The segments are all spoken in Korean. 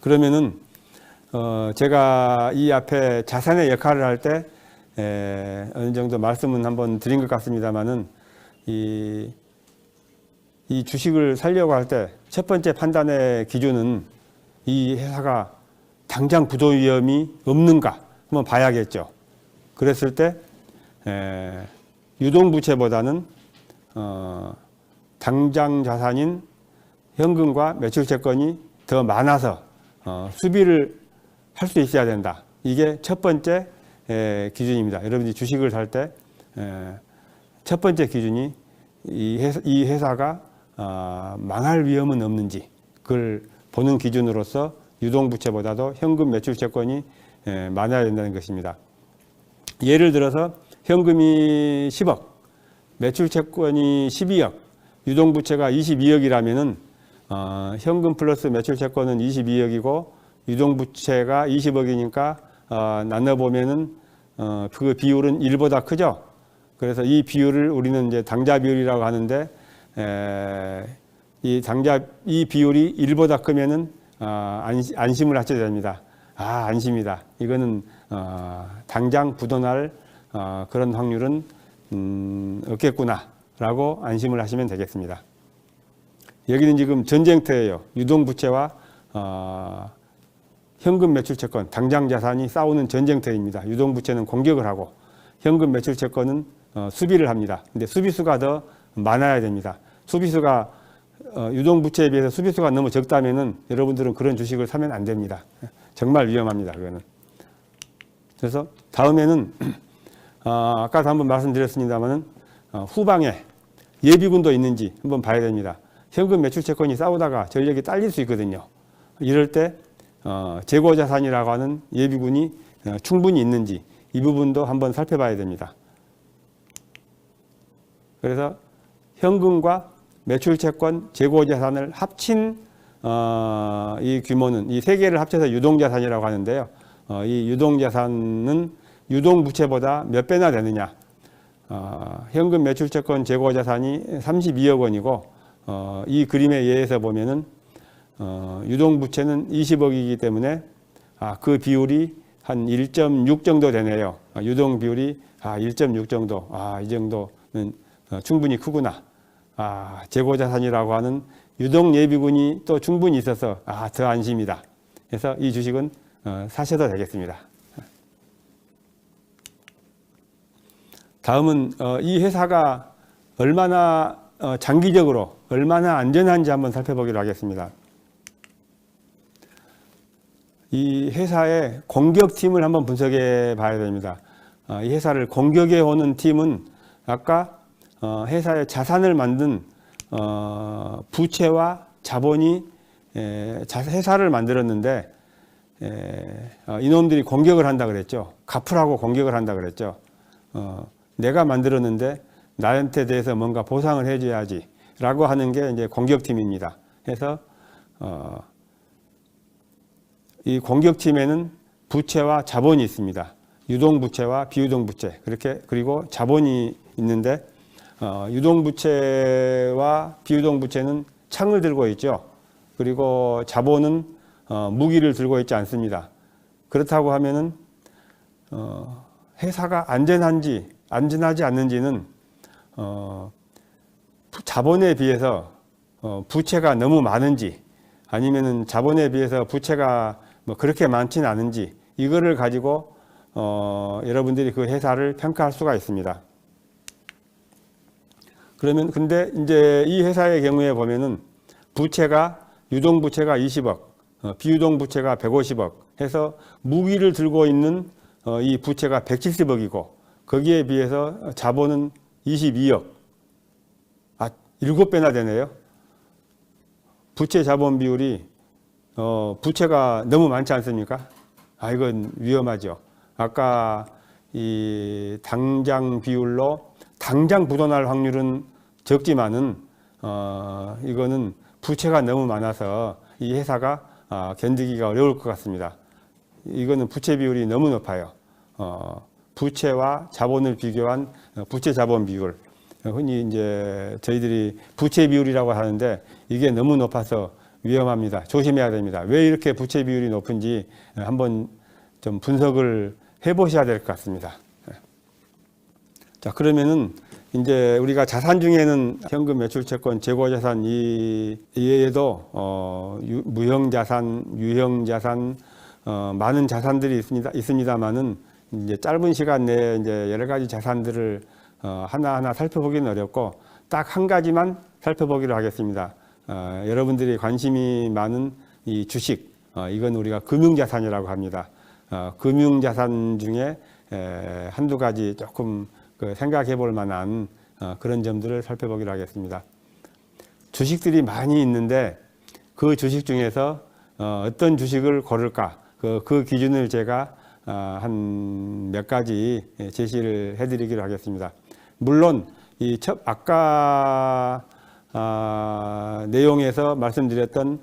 그러면은 어, 제가 이 앞에 자산의 역할을 할 때 어느 정도 말씀은 한번 드린 것 같습니다만은 이, 이 주식을 살려고 할 때 첫 번째 판단의 기준은 이 회사가 당장 부도 위험이 없는가 한번 봐야겠죠. 그랬을 때 에, 유동부채보다는 어, 당장 자산인 현금과 매출 채권이 더 많아서 어, 수비를 할 수 있어야 된다. 이게 첫 번째 에, 기준입니다. 여러분들이 주식을 살 때 첫 번째 기준이 이, 회사, 이 회사가 어, 망할 위험은 없는지 그걸 보는 기준으로서 유동부채보다도 현금 매출 채권이 에, 많아야 된다는 것입니다. 예를 들어서 현금이 10억, 매출 채권이 12억, 유동부채가 22억이라면은 어, 현금 플러스 매출 채권은 22억이고 유동부채가 20억이니까 어, 나눠 보면은 어, 그 비율은 1보다 크죠. 그래서 이 비율을 우리는 이제 당자 비율이라고 하는데 에, 이 당자 이 비율이 1보다 크면은 어, 안시, 안심 을 하셔야 됩니다. 아 안심이다. 이거는 어, 당장 부도날 어, 그런 확률은 음, 없겠구나라고 안심을 하시면 되겠습니다. 여기는 지금 전쟁터예요. 유동부채와 어, 현금 매출 채권, 당장 자산이 싸우는 전쟁터입니다. 유동부채는 공격을 하고 현금 매출 채권은 어, 수비를 합니다. 근데 수비수가 더 많아야 됩니다. 수비수가 어, 유동부채에 비해서 수비수가 너무 적다면은 여러분들은 그런 주식을 사면 안 됩니다. 정말 위험합니다. 그거는. 그래서 다음에는 어, 아까도 한번 말씀드렸습니다만은 어, 후방에 예비군도 있는지 한번 봐야 됩니다. 현금 매출 채권이 싸우다가 전력이 딸릴 수 있거든요. 이럴 때 어, 재고 자산이라고 하는 예비군이 어, 충분히 있는지 이 부분도 한번 살펴봐야 됩니다. 그래서 현금과 매출 채권, 재고 자산을 합친 어, 이 규모는 이 세 개를 합쳐서 유동 자산이라고 하는데요. 어, 이 유동 자산은 유동 부채보다 몇 배나 되느냐? 어, 현금 매출 채권 재고 자산이 32억 원이고 어, 이 그림의 예에서 보면은 어, 유동 부채는 20억이기 때문에 아, 그 비율이 한 1.6 정도 되네요. 아, 유동 비율이 아, 1.6 정도. 아, 이 정도는 어, 충분히 크구나. 아, 재고 자산이라고 하는 유동 예비군이 또 충분히 있어서 아, 더 안심이다. 그래서 이 주식은 어, 사셔도 되겠습니다. 다음은 어, 이 회사가 얼마나 어, 장기적으로 얼마나 안전한지 한번 살펴보기로 하겠습니다. 이 회사의 공격팀을 한번 분석해 봐야 됩니다. 어, 이 회사를 공격해 오는 팀은 아까 어, 회사의 자산을 만든 어, 부채와 자본이 회사를 만들었는데 에, 어, 이놈들이 공격을 한다 그랬죠. 갚으라고 공격을 한다 그랬죠. 어, 내가 만들었는데 나한테 대해서 뭔가 보상을 해줘야지 라고 하는 게 이제 공격팀입니다. 그래서 어, 이 공격팀에는 부채와 자본이 있습니다. 유동부채와 비유동부채 그렇게 그리고 자본이 있는데 어, 유동부채와 비유동부채는 창을 들고 있죠. 그리고 자본은 어, 무기를 들고 있지 않습니다. 그렇다고 하면은 어, 회사가 안전한지 안전하지 않는지는 어, 자본에 비해서 어, 부채가 너무 많은지 아니면은 자본에 비해서 부채가 뭐 그렇게 많지는 않은지 이거를 가지고 어, 여러분들이 그 회사를 평가할 수가 있습니다. 그러면 근데 이제 이 회사의 경우에 보면은 부채가 유동 부채가 20억, 어, 비유동 부채가 150억 해서 무기를 들고 있는 어, 이 부채가 170억이고 거기에 비해서 자본은 22억. 아, 7배나 되네요. 부채 자본 비율이 어, 부채가 너무 많지 않습니까? 아, 이건 위험하죠. 아까 이 당장 비율로 당장 부도날 확률은 적지만은 어, 이거는 부채가 너무 많아서 이 회사가 어, 견디기가 어려울 것 같습니다. 이거는 부채 비율이 너무 높아요. 어, 부채와 자본을 비교한 어, 부채 자본 비율. 흔히 이제 저희들이 부채 비율이라고 하는데 이게 너무 높아서 위험합니다. 조심해야 됩니다. 왜 이렇게 부채 비율이 높은지 한번 좀 분석을 해보셔야 될 것 같습니다. 자 그러면은 이제 우리가 자산 중에는 현금 매출 채권 재고 자산 이 이외에도 어 유- 무형 자산 유형 자산 어 많은 자산들이 있습니다 있습니다만은 이제 짧은 시간 내에 이제 여러 가지 자산들을 어 하나하나 살펴보기는 어렵고 딱 한 가지만 살펴보기로 하겠습니다. 어 여러분들이 관심이 많은 이 주식 어 이건 우리가 금융 자산이라고 합니다. 어 금융 자산 중에 에, 한두 가지 조금 그 생각해 볼 만한 어, 그런 점들을 살펴보기로 하겠습니다. 주식들이 많이 있는데 그 주식 중에서 어, 어떤 주식을 고를까? 그, 그 기준을 제가 어, 한 몇 가지 예, 제시를 해드리기로 하겠습니다. 물론 이 첫, 아까 아, 내용에서 말씀드렸던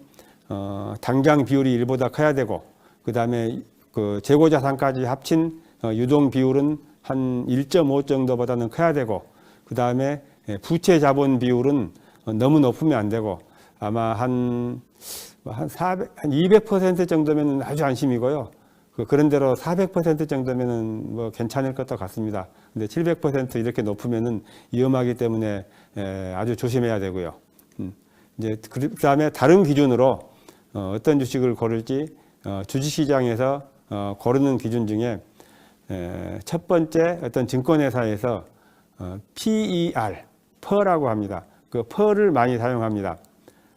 어, 당장 비율이 일보다 커야 되고 그 다음에 그 재고 자산까지 합친 어, 유동 비율은 한 1.5 정도보다는 커야 되고 그 다음에 부채 자본 비율은 어, 너무 높으면 안 되고 아마 한, 한 400, 한 200% 정도면 아주 안심이고요. 그 그런 대로 400% 정도면은 뭐 괜찮을 것도 같습니다. 근데 700% 이렇게 높으면은 위험하기 때문에 에, 아주 조심해야 되고요. 음, 이제 그 다음에 다른 기준으로 어, 어떤 주식을 고를지 어, 주식시장에서 어, 고르는 기준 중에 에, 첫 번째 어떤 증권회사에서 어, PER, PER라고 합니다. 그 PER를 많이 사용합니다.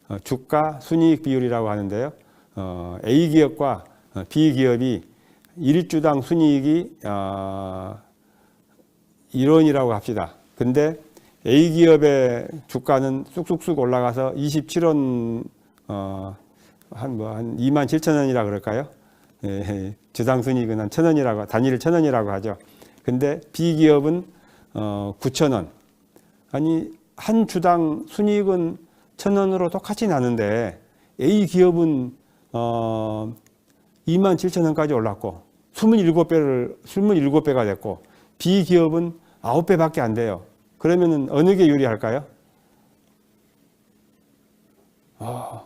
어, 주가 순이익 비율이라고 하는데요. 어, A 기업과 어, B 기업이 일주당 순이익이 어, 1원이라고 합시다. 근데 A 기업의 주가는 쑥쑥쑥 올라가서 27원 어, 한 뭐한 2만 7천 원이라 그럴까요? 예, 주당 순이익은 한 천 원이라고 단위를 천 원이라고 하죠. 근데 B 기업은 어, 9천 원. 아니 한 주당 순이익은 천 원으로 똑같이 나는데 A 기업은 어, 2만 7천 원까지 올랐고 27배를 27배가 됐고 B 기업은 9배밖에 안 돼요. 그러면은 어느 게 유리할까요? 아,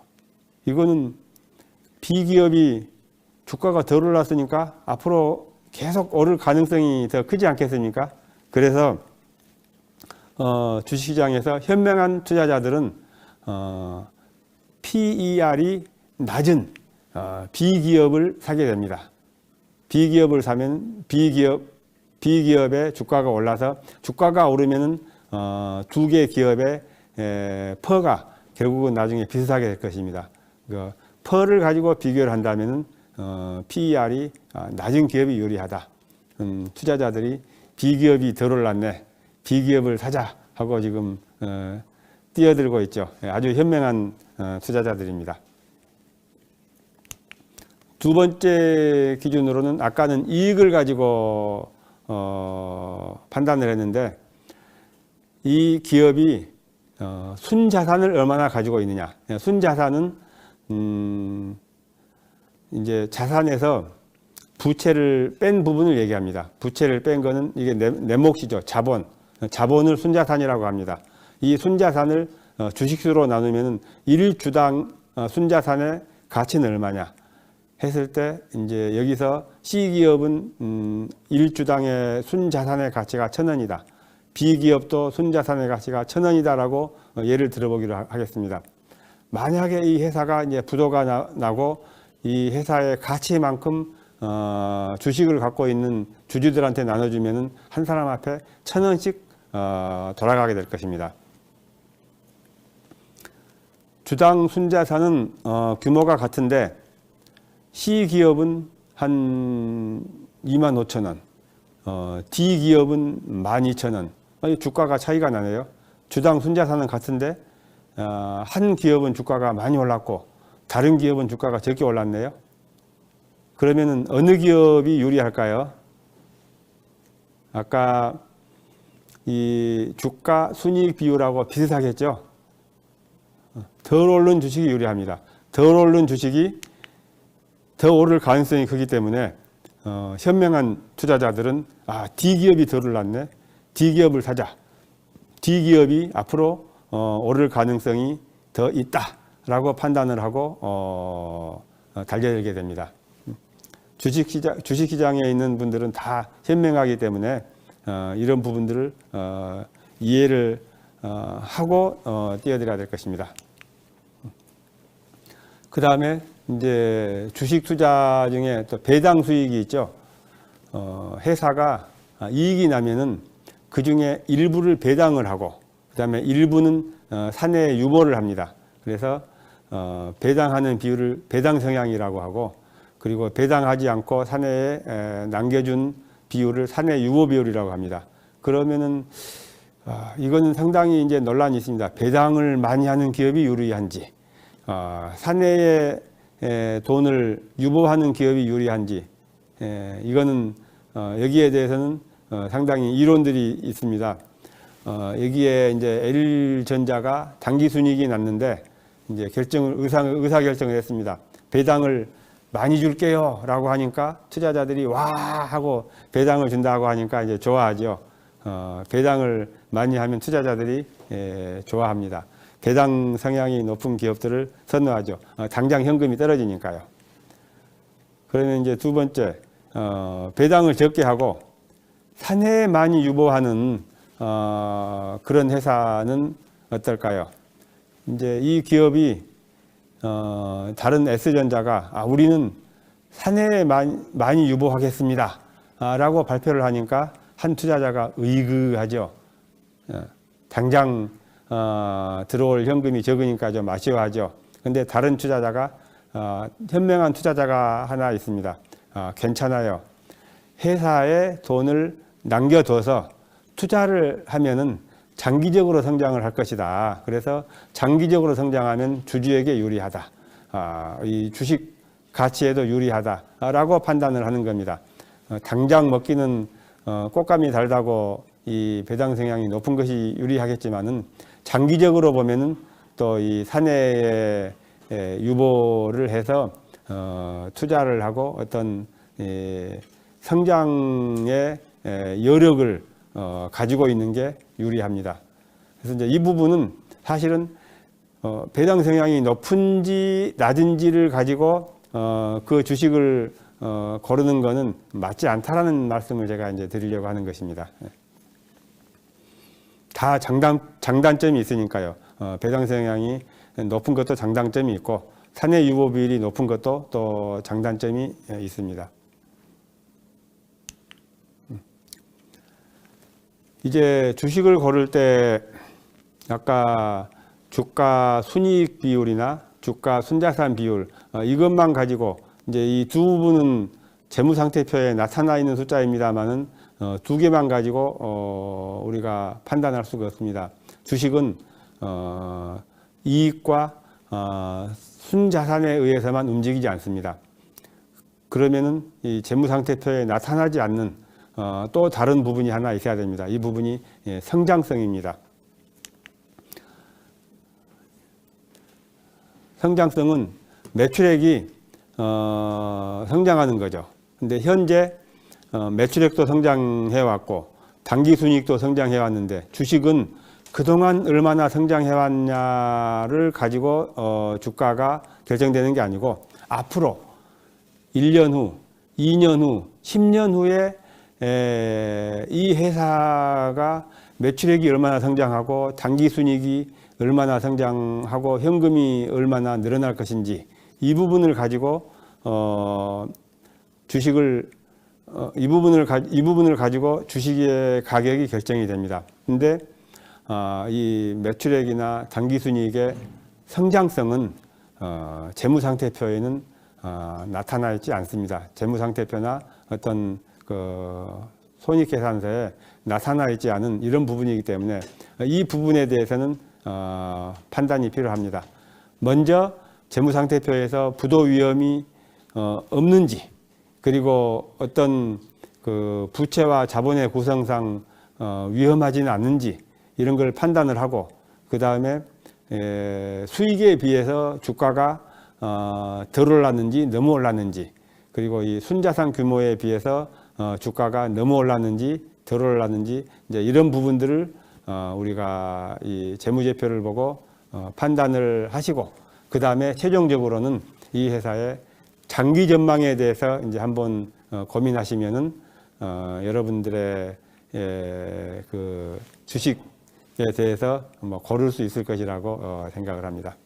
이거는 B 기업이 주가가 덜 올랐으니까 앞으로 계속 오를 가능성이 더 크지 않겠습니까? 그래서 어, 주식시장에서 현명한 투자자들은 어, PER이 낮은 어, B기업을 사게 됩니다. B기업을 사면 B기업 B기업의 주가가 올라서 주가가 오르면은 어, 두 개 기업의 에, 퍼가 결국은 나중에 비슷하게 될 것입니다. 그 퍼를 가지고 비교를 한다면은 어, PER이 아, 낮은 기업이 유리하다. 음, 투자자들이 B기업이 덜 올랐네. B기업을 사자 하고 지금 어, 뛰어들고 있죠. 예, 아주 현명한 어, 투자자들입니다. 두 번째 기준으로는 아까는 이익을 가지고 어, 판단을 했는데 이 기업이 어, 순자산을 얼마나 가지고 있느냐. 예, 순자산은 음, 이제 자산에서 부채를 뺀 부분을 얘기합니다. 부채를 뺀 거는 이게 내, 내 몫이죠. 자본. 자본을 순자산이라고 합니다. 이 순자산을 어, 주식수로 나누면은 일주당 어, 순자산의 가치는 얼마냐 했을 때 이제 여기서 C 기업은 음, 일주당의 순자산의 가치가 천 원이다. B 기업도 순자산의 가치가 천 원이다라고 어, 예를 들어보기로 하- 하겠습니다. 만약에 이 회사가 이제 부도가 나, 나고 이 회사의 가치만큼 어, 주식을 갖고 있는 주주들한테 나눠주면은 한 사람 앞에 천 원씩 어, 돌아가게 될 것입니다. 주당 순자산은 어, 규모가 같은데 C 기업은 한 2만 5천 원, 어, D 기업은 1만 2천 원. 아니, 주가가 차이가 나네요. 주당 순자산은 같은데 어, 한 기업은 주가가 많이 올랐고 다른 기업은 주가가 적게 올랐네요. 그러면은 어느 기업이 유리할까요? 아까 이 주가 순이익 비율하고 비슷하겠죠? 덜 오른 주식이 유리합니다. 덜 오른 주식이 더 오를 가능성이 크기 때문에 어, 현명한 투자자들은 아 D 기업이 덜 올랐네, D 기업을 사자. D 기업이 앞으로 어, 오를 가능성이 더 있다. 있다라고 판단을 하고 어, 어, 달려들게 됩니다. 주식시장, 주식시장에 있는 분들은 다 현명하기 때문에 어, 이런 부분들을 어, 이해를 어, 하고 어, 뛰어들어야 될 것입니다. 그 다음에 이제 주식 투자 중에 또 배당 수익이 있죠. 어, 회사가 이익이 나면은 그 중에 일부를 배당을 하고 그 다음에 일부는 어, 사내 유보를 합니다. 그래서 어, 배당하는 비율을 배당 성향이라고 하고 그리고 배당하지 않고 사내에 에, 남겨준 비율을 사내 유보 비율이라고 합니다. 그러면은 아, 이거는 상당히 이제 논란이 있습니다. 배당을 많이 하는 기업이 유리한지, 아, 사내에 에, 돈을 유보하는 기업이 유리한지, 에, 이거는 어, 여기에 대해서는 어, 상당히 이론들이 있습니다. 어, 여기에 이제 L전자가 당기 순이익이 났는데 이제 결정을 의사 의사 결정을 했습니다. 배당을 많이 줄게요라고 하니까 투자자들이 와 하고 배당을 준다고 하니까 이제 좋아하죠. 어, 배당을 많이 하면 투자자들이 예, 좋아합니다. 배당 성향이 높은 기업들을 선호하죠. 어, 당장 현금이 떨어지니까요. 그러면 이제 두 번째 어, 배당을 적게 하고 사내에 많이 유보하는 어, 그런 회사는 어떨까요? 이제 이 기업이 어, 다른 S전자가 아, 우리는 사내에 많이, 많이 유보하겠습니다. 아, 라고 발표를 하니까 한 투자자가 의그하죠. 어, 당장 어, 들어올 현금이 적으니까 좀 아쉬워하죠. 근데 다른 투자자가 어, 현명한 투자자가 하나 있습니다. 아, 괜찮아요. 회사에 돈을 남겨둬서 투자를 하면은 장기적으로 성장을 할 것이다. 그래서 장기적으로 성장하면 주주에게 유리하다. 아, 이 주식 가치에도 유리하다라고 판단을 하는 겁니다. 어, 당장 먹기는 어, 꽃감이 달다고 이 배당 성향이 높은 것이 유리하겠지만은 장기적으로 보면은 또 이 사내에 에, 유보를 해서 어, 투자를 하고 어떤 에, 성장의 에, 여력을 어, 가지고 있는 게 유리합니다. 그래서 이제 이 부분은 사실은 어, 배당 성향이 높은지 낮은지를 가지고 어, 그 주식을 어, 고르는 것은 맞지 않다라는 말씀을 제가 이제 드리려고 하는 것입니다. 예. 다 장단, 장단점이 있으니까요. 어, 배당 성향이 높은 것도 장단점이 있고 사내 유보 비율이 높은 것도 또 장단점이 예, 있습니다. 음. 이제 주식을 고를 때 아까 주가 순이익 비율이나 주가 순자산 비율 어, 이것만 가지고 이제 이 두 부분은 재무 상태표에 나타나 있는 숫자입니다만은 어, 두 개만 가지고 어, 우리가 판단할 수가 없습니다. 주식은 어, 이익과 어, 순자산에 의해서만 움직이지 않습니다. 그러면은 이 재무 상태표에 나타나지 않는 어, 또 다른 부분이 하나 있어야 됩니다. 이 부분이 예, 성장성입니다. 성장성은 매출액이 어, 성장하는 거죠. 근데 현재 어, 매출액도 성장해 왔고 단기 순이익도 성장해 왔는데 주식은 그동안 얼마나 성장해 왔냐를 가지고 어, 주가가 결정되는 게 아니고 앞으로 1년 후, 2년 후, 10년 후에 에, 이 회사가 매출액이 얼마나 성장하고 단기 순이익이 얼마나 성장하고 현금이 얼마나 늘어날 것인지 이 부분을 가지고 어, 주식을 어, 이 부분을 가, 이 부분을 가지고 주식의 가격이 결정이 됩니다. 근데 어, 이 매출액이나 단기 순이익의 성장성은 어, 재무 상태표에는 어, 나타나 있지 않습니다. 재무 상태표나 어떤 그 손익 계산서에 나타나 있지 않은 이런 부분이기 때문에 이 부분에 대해서는 어, 판단이 필요합니다. 먼저 재무 상태표에서 부도 위험이 어, 없는지 그리고 어떤 그 부채와 자본의 구성상 어, 위험하지는 않는지 이런 걸 판단을 하고 그 다음에 수익에 비해서 주가가 어, 덜 올랐는지 너무 올랐는지 그리고 이 순자산 규모에 비해서 어, 주가가 너무 올랐는지 덜 올랐는지 이제 이런 부분들을 어, 우리가 이 재무제표를 보고 어, 판단을 하시고 그 다음에 최종적으로는 이 회사의 장기 전망에 대해서 이제 한번 어, 고민하시면은 어, 여러분들의 예, 그 주식에 대해서 뭐 고를 수 있을 것이라고 어, 생각을 합니다.